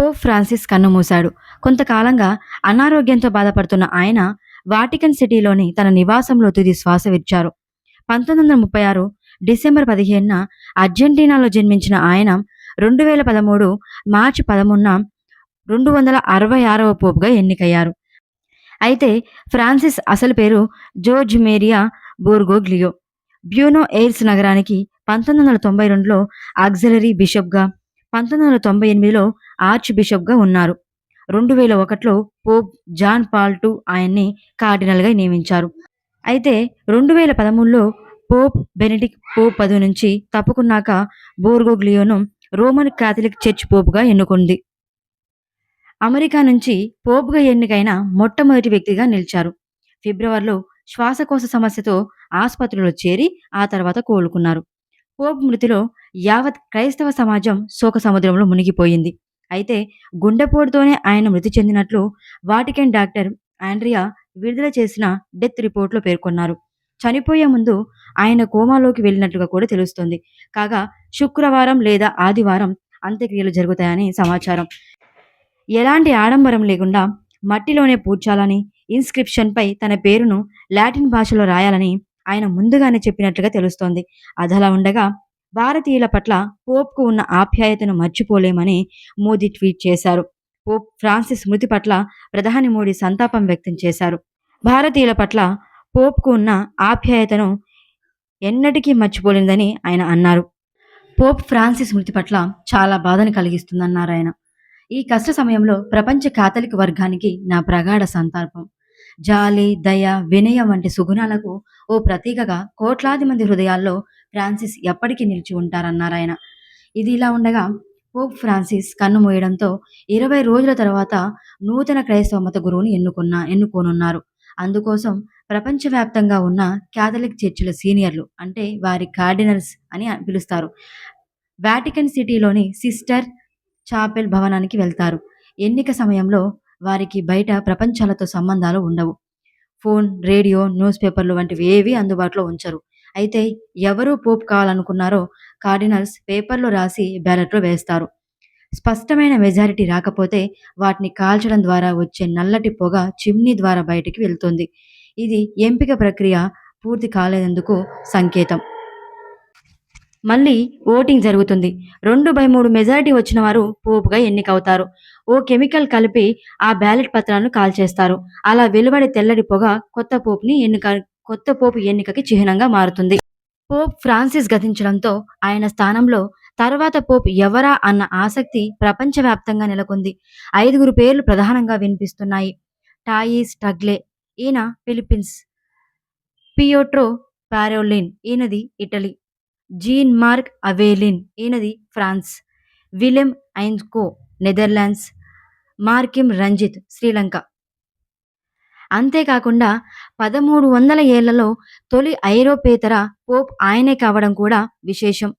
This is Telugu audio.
పోప్ ఫ్రాన్సిస్ కన్నుమూశాడు కొంతకాలంగా అనారోగ్యంతో బాధపడుతున్న ఆయన వాటికన్ సిటీలోని తన నివాసంలో తుది శ్వాస విడిచారు. పంతొమ్మిది వందల ముప్పై ఆరు డిసెంబర్ పదిహేనున అర్జెంటీనాలో జన్మించిన ఆయన రెండు వేల పదమూడు మార్చి పదమూడున రెండు వందల అరవై ఆరవ పోపుగా ఎన్నికయ్యారు. అయితే ఫ్రాన్సిస్ అసలు పేరు జోర్జ్ మేరియా బోర్గోగ్లియో. బ్యూనో ఎయిర్స్ నగరానికి పంతొమ్మిది వందల తొంభై రెండులో ఆక్సిలరీ బిషప్గా పంతొమ్మిది వందల తొంభై ఎనిమిదిలో ఆర్చ్ బిషప్గా ఉన్నారు. రెండు వేల ఒకటిలో పోప్ జాన్ పాల్ టు ఆయన్ని కార్డినల్గా నియమించారు. అయితే రెండు వేల పదమూడులో పోప్ బెనడిక్ పోప్ పదవి నుంచి తప్పుకున్నాక బోర్గోగ్లియోను రోమన్ కాథలిక్ చర్చ్ పోపుగా ఎన్నుకుంది. అమెరికా నుంచి పోపుగా ఎన్నికైన మొట్టమొదటి వ్యక్తిగా నిలిచారు. ఫిబ్రవరిలో శ్వాసకోశ సమస్యతో ఆసుపత్రిలో చేరి ఆ తర్వాత కోలుకున్నారు. పోప్ మృతిలో యావత్ క్రైస్తవ సమాజం శోక సముద్రంలో మునిగిపోయింది. అయితే గుండెపోటుతోనే ఆయన మృతి చెందినట్లు వాటికెన్ డాక్టర్ ఆండ్రియా విడుదల చేసిన డెత్ రిపోర్ట్లో పేర్కొన్నారు. చనిపోయే ముందు ఆయన కోమాలోకి వెళ్ళినట్లుగా కూడా తెలుస్తోంది. కాగా శుక్రవారం లేదా ఆదివారం అంత్యక్రియలు జరుగుతాయని సమాచారం. ఎలాంటి ఆడంబరం లేకుండా మట్టిలోనే పూడ్చాలని ఇన్స్క్రిప్షన్పై తన పేరును లాటిన్ భాషలో రాయాలని ఆయన ముందుగానే చెప్పినట్లుగా తెలుస్తోంది. అదలా ఉండగా భారతీయుల పట్ల పోప్కు ఉన్న ఆప్యాయతను మర్చిపోలేమని మోదీ ట్వీట్ చేశారు. పోప్ ఫ్రాన్సిస్ మృతి పట్ల ప్రధాని మోడీ సంతాపం వ్యక్తం చేశారు. భారతీయుల పట్ల పోప్కు ఉన్న ఆప్యాయతను ఎన్నటికీ మర్చిపోలేదని ఆయన అన్నారు. పోప్ ఫ్రాన్సిస్ మృతి పట్ల చాలా బాధను కలిగిస్తుందన్నారు ఆయన. ఈ కష్ట సమయంలో ప్రపంచ కాథలిక్ వర్గానికి నా ప్రగాఢ సంతాపం. జాలి దయ వినయం వంటి సుగుణాలకు ఓ ప్రతీకగా కోట్లాది మంది హృదయాల్లో ఫ్రాన్సిస్ ఎప్పటికీ నిలిచి ఉంటారన్నారు ఆయన. ఇది ఇలా ఉండగా పోప్ ఫ్రాన్సిస్ కన్ను మూయడంతో ఇరవై రోజుల తర్వాత నూతన క్రైస్తవ మత గురువును ఎన్నుకున్న ఎన్నుకోనున్నారు. అందుకోసం ప్రపంచవ్యాప్తంగా ఉన్న క్యాథలిక్ చర్చిల సీనియర్లు అంటే వారి కార్డినల్స్ అని పిలుస్తారు. వాటికన్ సిటీలోని సిస్టర్ చాపెల్ భవనానికి వెళ్తారు. ఎన్నిక సమయంలో వారికి బయట ప్రపంచాలతో సంబంధాలు ఉండవు. ఫోన్ రేడియో న్యూస్ పేపర్లు వంటివి ఏవి అందుబాటులో ఉంచరు. అయితే ఎవరు పోప్ కావాలనుకున్నారో కార్డినల్స్ పేపర్లో రాసి బ్యాలెట్లో వేస్తారు. స్పష్టమైన మెజారిటీ రాకపోతే వాటిని కాల్చడం ద్వారా వచ్చే నల్లటి పొగ చిమ్నీ ద్వారా బయటికి వెళ్తుంది. ఇది ఎంపిక ప్రక్రియ పూర్తి కాలేనందుకు సంకేతం. మళ్ళీ ఓటింగ్ జరుగుతుంది. రెండు బై మూడు మెజారిటీ వచ్చిన వారు పోపుగా ఎన్నికవుతారు. ఓ కెమికల్ కలిపి ఆ బ్యాలెట్ పత్రాలను కాల్చేస్తారు. అలా వెలువడే తెల్లడి పొగ కొత్త పోపుని ఎన్నిక కొత్త పోపు ఎన్నికకి చిహ్నంగా మారుతుంది. పోప్ ఫ్రాన్సిస్ గతించడంతో ఆయన స్థానంలో తర్వాత పోప్ ఎవరా అన్న ఆసక్తి ప్రపంచవ్యాప్తంగా నెలకొంది. ఐదుగురు పేర్లు ప్రధానంగా వినిపిస్తున్నాయి. టాయిస్ టగ్లే ఈయన ఫిలిప్పీన్స్ పియోట్రో పారోలిన్ ఈయనది ఇటలీ. జీన్ మార్క్ అవేలిన్ ఈయనది ఫ్రాన్స్. విలియం ఐన్స్కో నెదర్లాండ్స్ మార్కిమ్ రంజిత్ శ్రీలంక. అంతేకాకుండా పదమూడు వందల ఏళ్ళలో తొలి ఐరోపేతర పోప్ ఆయనే కావడం కూడా విశేషం.